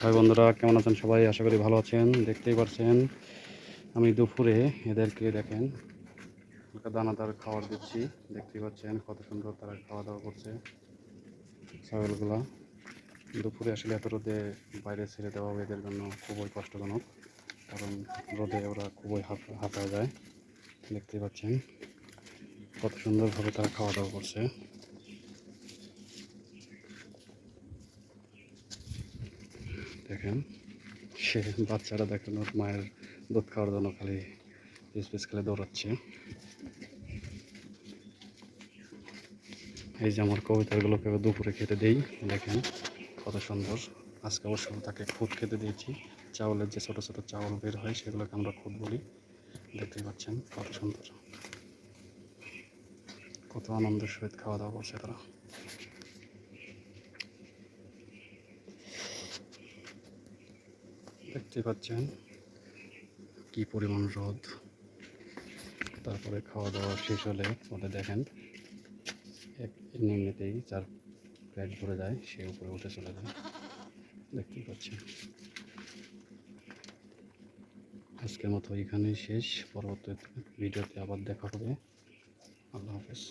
ভাই বন্ধুরা, কেমন আছেন সবাই? আশা করি ভালো আছেন। দেখতেই পারছেন, আমি দুপুরে এদেরকে দেখেন হালকা দানাদার খাবার দিচ্ছি। দেখতেই পাচ্ছেন কত সুন্দর তারা খাওয়া দাওয়া করছে, ছাগলগুলা। দুপুরে আসলে এত রোদে বাইরে ছেড়ে দেওয়া এদের জন্য খুবই কষ্টজনক, কারণ রোদে ওরা খুবই হাঁপ- যায়। দেখতেই পাচ্ছেন কত সুন্দরভাবে তারা খাওয়া দাওয়া করছে। দেখেন। সে বাচ্চারা দেখেন, ওর মায়ের দুধ খাওয়ার জন্য খালি পিস পিস খেলে দৌড়াচ্ছে। এই যে আমার কবিতাগুলোকে দুপুরে খেতে দেই, দেখেন কত সুন্দর। আজকে অবশ্য তাকে খুদ খেতে দিয়েছি। চাউলের যে ছোটো ছোটো চাউল বের হয়, সেগুলোকে আমরা খুদ বলি। দেখতেই পাচ্ছেন কত সুন্দর। কত আনন্দের সহিত খাওয়া দাওয়া করছে তারা। দেখতে পাচ্ছেন কি পরিমাণ রোদ। তারপরে খাওয়া দাওয়া শেষ হলে ওদের দেখেন, এক এমনিতেই চার পেট ভরে যায়, সে উপরে উঠে চলে যায়। দেখতেই পাচ্ছেন। আজকের মতো এখানেই শেষ। পরবর্তী ভিডিওতে আবার দেখা হবে। আল্লাহ হাফেজ।